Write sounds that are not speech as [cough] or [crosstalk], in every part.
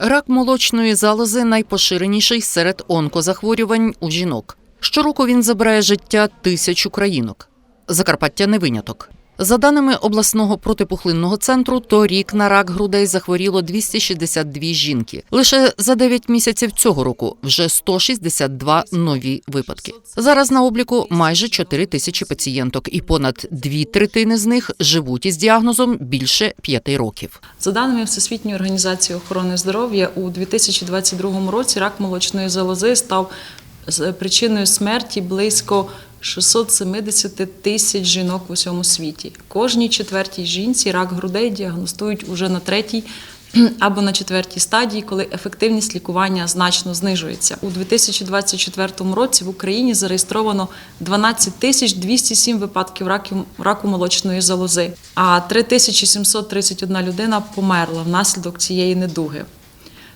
Рак молочної залози найпоширеніший серед онкозахворювань у жінок. Щороку він забирає життя тисяч українок. Закарпаття не виняток. За даними обласного протипухлинного центру, торік на рак грудей захворіло 262 жінки. Лише за 9 місяців цього року вже 162 нові випадки. Зараз на обліку майже 4 тисячі пацієнток, і понад дві третини з них живуть із діагнозом більше 5 років. За даними Всесвітньої організації охорони здоров'я, у 2022 році рак молочної залози став причиною смерті близько 670 тисяч жінок в усьому світі. Кожній четвертій жінці рак грудей діагностують уже на третій [clears throat] або на четвертій стадії, коли ефективність лікування значно знижується. У 2024 році в Україні зареєстровано 12 тисяч 207 випадків раку, раку молочної залози, а 3731 людина померла внаслідок цієї недуги.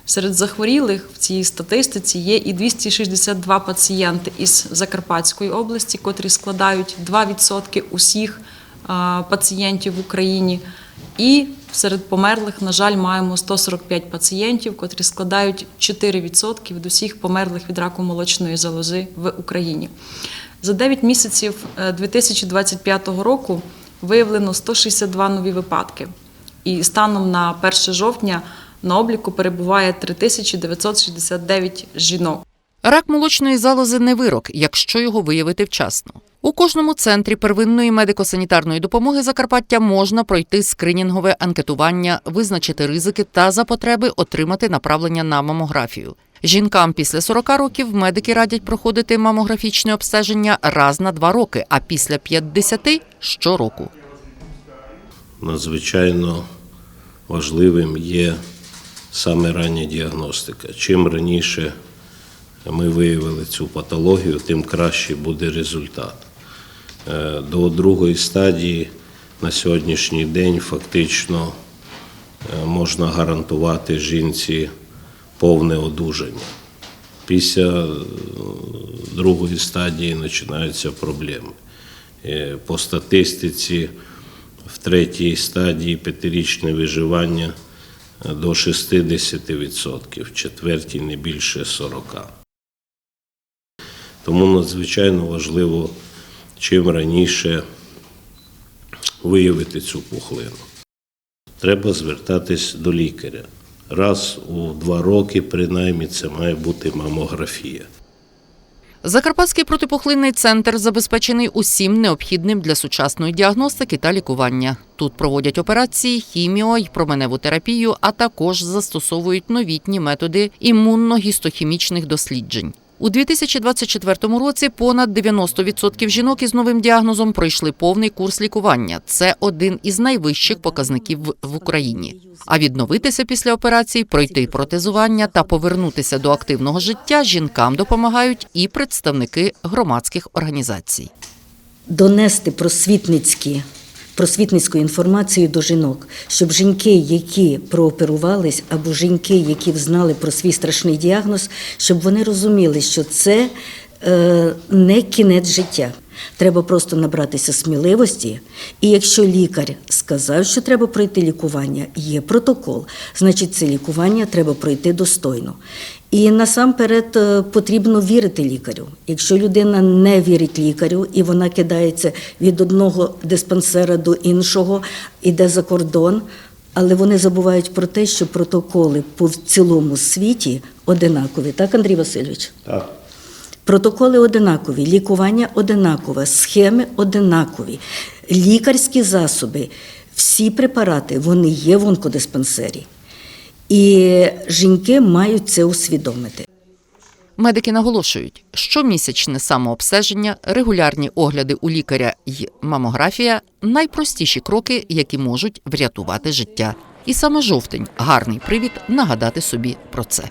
Серед захворілих в цій статистиці є і 262 пацієнти із Закарпатської області, котрі складають 2% усіх пацієнтів в Україні. І серед померлих, на жаль, маємо 145 пацієнтів, котрі складають 4% від усіх померлих від раку молочної залози в Україні. За 9 місяців е, 2025 року виявлено 162 нові випадки. І станом на 1 жовтня на обліку перебуває 3969 жінок. Рак молочної залози не вирок, якщо його виявити вчасно. У кожному центрі первинної медико-санітарної допомоги Закарпаття можна пройти скринінгове анкетування, визначити ризики та за потреби отримати направлення на мамографію. Жінкам після 40 років медики радять проходити мамографічне обстеження раз на два роки, а після 50 – щороку. надзвичайно важливим є саме рання діагностика. Чим раніше ми виявили цю патологію, тим краще буде результат. Е, До другої стадії на сьогоднішній день фактично е, можна гарантувати жінці повне одужання. Після е, другої стадії починаються проблеми. По статистиці в третій стадії п'ятирічне виживання до 60%, в четвертій не більше 40%. Тому надзвичайно важливо чим раніше виявити цю пухлину. Треба звертатись до лікаря. Раз у два роки, принаймні, це має бути мамографія. Закарпатський протипухлинний центр забезпечений усім необхідним для сучасної діагностики та лікування. Тут проводять операції, хіміо й променеву терапію, а також застосовують новітні методи імунно-гістохімічних досліджень. У 2024 році понад 90% жінок із новим діагнозом пройшли повний курс лікування. Це один із найвищих показників в- Україні. А відновитися після операцій, пройти протезування та повернутися до активного життя жінкам допомагають і представники громадських організацій. донести просвітницькі, просвітницьку інформацію до жінок, щоб жінки, які прооперувались, або жінки, які знали про свій страшний діагноз, щоб вони розуміли, що це е, не кінець життя. Треба просто набратися сміливості. І якщо лікар сказав, що треба пройти лікування, є протокол, значить це лікування треба пройти достойно. І насамперед е, потрібно вірити лікарю. Якщо людина не вірить лікарю і вона кидається від одного диспансера до іншого, іде за кордон, але вони забувають про те, що протоколи по цілому світі одинакові. Так, Андрій Васильович? Так. Протоколи одинакові, лікування одинакове, схеми одинакові, лікарські засоби, всі препарати вони є в онкодиспансері. І жінки мають це усвідомити. Медики наголошують, щомісячне самообстеження, регулярні огляди у лікаря й мамографія найпростіші кроки, які можуть врятувати життя. І саме жовтень гарний привід нагадати собі про це.